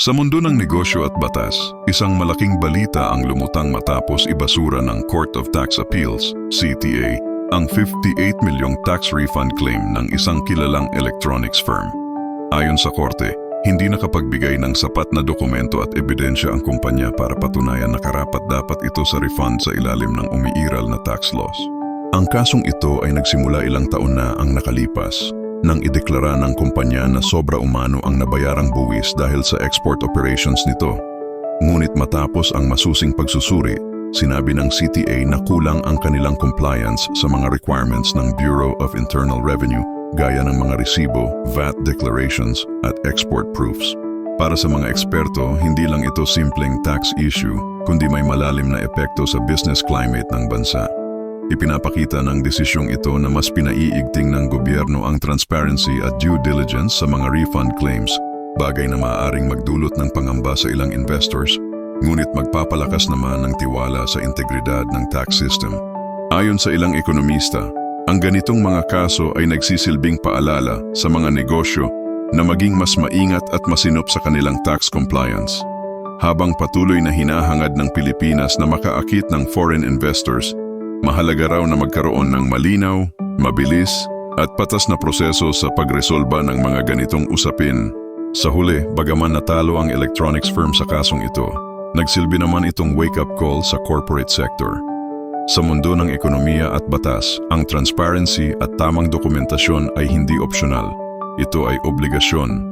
Sa mundo ng negosyo at batas, isang malaking balita ang lumutang matapos ibasura ng Court of Tax Appeals, CTA, ang 58 milyong tax refund claim ng isang kilalang electronics firm. Ayon sa korte, hindi nakapagbigay ng sapat na dokumento at ebidensya ang kumpanya para patunayan na karapat dapat ito sa refund sa ilalim ng umiiral na tax laws. Ang kasong ito ay nagsimula ilang taon na ang nakalipas nang ideklara ng kumpanya na sobra umano ang nabayarang buwis dahil sa export operations nito. Ngunit matapos ang masusing pagsusuri, sinabi ng CTA na kulang ang kanilang compliance sa mga requirements ng Bureau of Internal Revenue gaya ng mga resibo, VAT declarations at export proofs. Para sa mga eksperto, hindi lang ito simpleng tax issue, kundi may malalim na epekto sa business climate ng bansa. Ipinapakita ng desisyong ito na mas pinaiigting ng gobyerno ang transparency at due diligence sa mga refund claims, bagay na maaaring magdulot ng pangamba sa ilang investors, ngunit magpapalakas naman ng tiwala sa integridad ng tax system. Ayon sa ilang ekonomista, ang ganitong mga kaso ay nagsisilbing paalala sa mga negosyo na maging mas maingat at masinop sa kanilang tax compliance. Habang patuloy na hinahangad ng Pilipinas na makaakit ng foreign investors, mahalaga raw na magkaroon ng malinaw, mabilis, at patas na proseso sa pagresolba ng mga ganitong usapin. Sa huli, bagaman natalo ang electronics firm sa kasong ito, nagsilbi naman itong wake-up call sa corporate sector. Sa mundo ng ekonomiya at batas, ang transparency at tamang dokumentasyon ay hindi optional. Ito ay obligasyon